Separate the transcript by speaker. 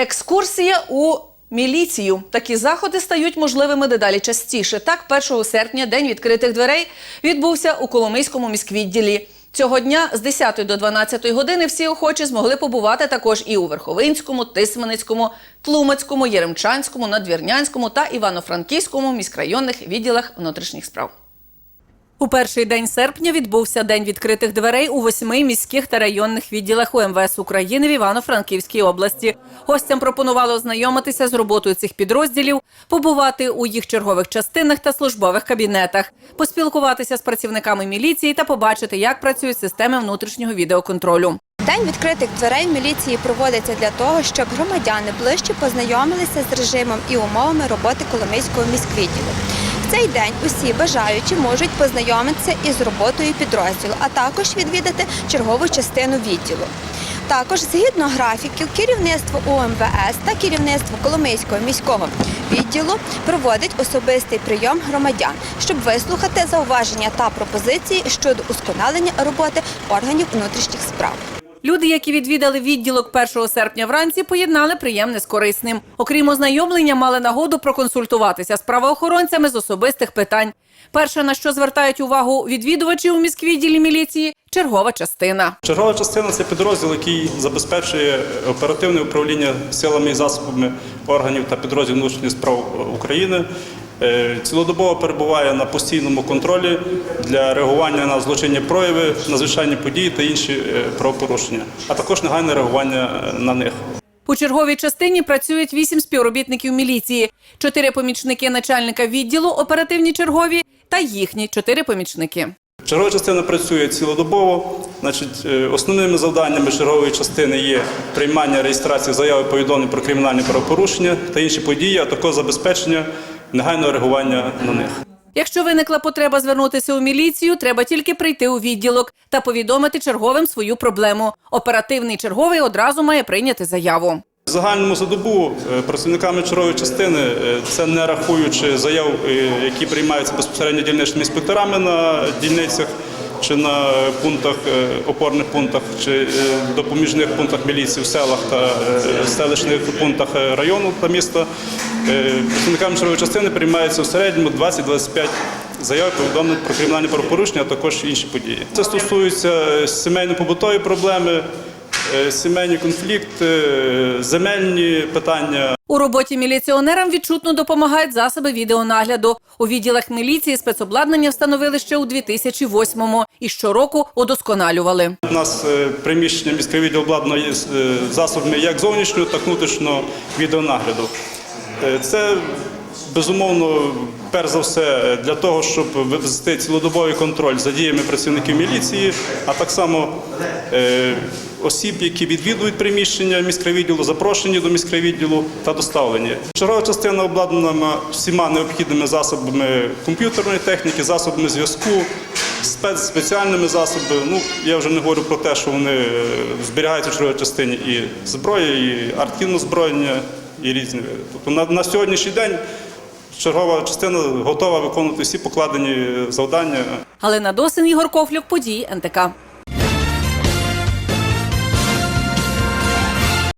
Speaker 1: Екскурсія у міліцію. Такі заходи стають можливими дедалі частіше. Так, 1 серпня, день відкритих дверей, відбувся у Коломийському міськвідділі. Цього дня з 10 до 12 години всі охочі змогли побувати також і у Верховинському, Тисменицькому, Тлумацькому, Єремчанському, Надвірнянському та Івано-Франківському міськрайонних відділах внутрішніх справ. У перший день серпня відбувся день відкритих дверей у восьми міських та районних відділах УМВС України в Івано-Франківській області. Гостям пропонували ознайомитися з роботою цих підрозділів, побувати у їх чергових частинах та службових кабінетах, поспілкуватися з працівниками міліції та побачити, як працюють системи внутрішнього відеоконтролю.
Speaker 2: День відкритих дверей міліції проводиться для того, щоб громадяни ближче познайомилися з режимом і умовами роботи Коломийського міськвідділу. Цей день усі бажаючі можуть познайомитися із роботою підрозділу, а також відвідати чергову частину відділу. Також згідно графіків, керівництво УМВС та керівництво Коломийського міського відділу проводить особистий прийом громадян, щоб вислухати зауваження та пропозиції щодо усконалення роботи органів внутрішніх справ.
Speaker 1: Люди, які відвідали відділок 1 серпня вранці, поєднали приємне з корисним. Окрім ознайомлення, мали нагоду проконсультуватися з правоохоронцями з особистих питань. Перше, на що звертають увагу відвідувачі у міськвідділі міліції чергова частина.
Speaker 3: Чергова частина це підрозділ, який забезпечує оперативне управління силами і засобами органів та підрозділів внутрішніх справ України. Е, Цілодобово перебуває на постійному контролі для реагування на злочинні прояви, надзвичайні події та інші е, правопорушення, а також негайне реагування е, на них.
Speaker 1: У черговій частині працюють вісім співробітників міліції, чотири помічники начальника відділу, оперативні чергові та їхні чотири помічники.
Speaker 3: Чергова частина працює цілодобово. Значить, основними завданнями чергової частини є приймання реєстрації заяви повідомлень про кримінальні правопорушення та інші події, а також забезпечення негайного реагування на них.
Speaker 1: Якщо виникла потреба звернутися у міліцію, треба тільки прийти у відділок та повідомити черговим свою проблему. Оперативний черговий одразу має прийняти заяву.
Speaker 3: В загальному за добу е, працівниками чергової частини, е, це не рахуючи заяв, е, які приймаються безпосередньо дільничними інспекторами на дільницях чи на пунктах, опорних пунктах, чи допоміжних пунктах міліції в селах та селищних пунктах району та міста. Е, Працівниками чергової частини приймається в середньому 20-25 заяв повідомлень про кримінальні правопорушення, а також інші події. Це стосується е, сімейно-побутової проблеми. Е, Сімейні конфлікти, земельні питання.
Speaker 1: У роботі міліціонерам відчутно допомагають засоби відеонагляду. У відділах міліції спецобладнання встановили ще у 2008-му і щороку удосконалювали.
Speaker 3: У нас приміщення міського відділу обладнано засобами як зовнішнього, так і внутрішнього відеонагляду. Е, Це безумовно, перш за все, для того, щоб ввести цілодобовий контроль за діями працівників міліції, а так само е, осіб, які відвідують приміщення міськрайвідділу, запрошені до міськрайвідділу та доставлені. Чергова частина обладнана всіма необхідними засобами комп'ютерної техніки, засобами зв'язку, спец, спеціальними засобами. Ну, я вже не говорю про те, що вони е, зберігаються в черговій частині і зброя, і арткінне озброєння, і різні. Тобто на, на сьогоднішній день чергова частина готова виконувати всі покладені завдання.
Speaker 1: Галина Досин, Ігор Кофлюк, події НТК.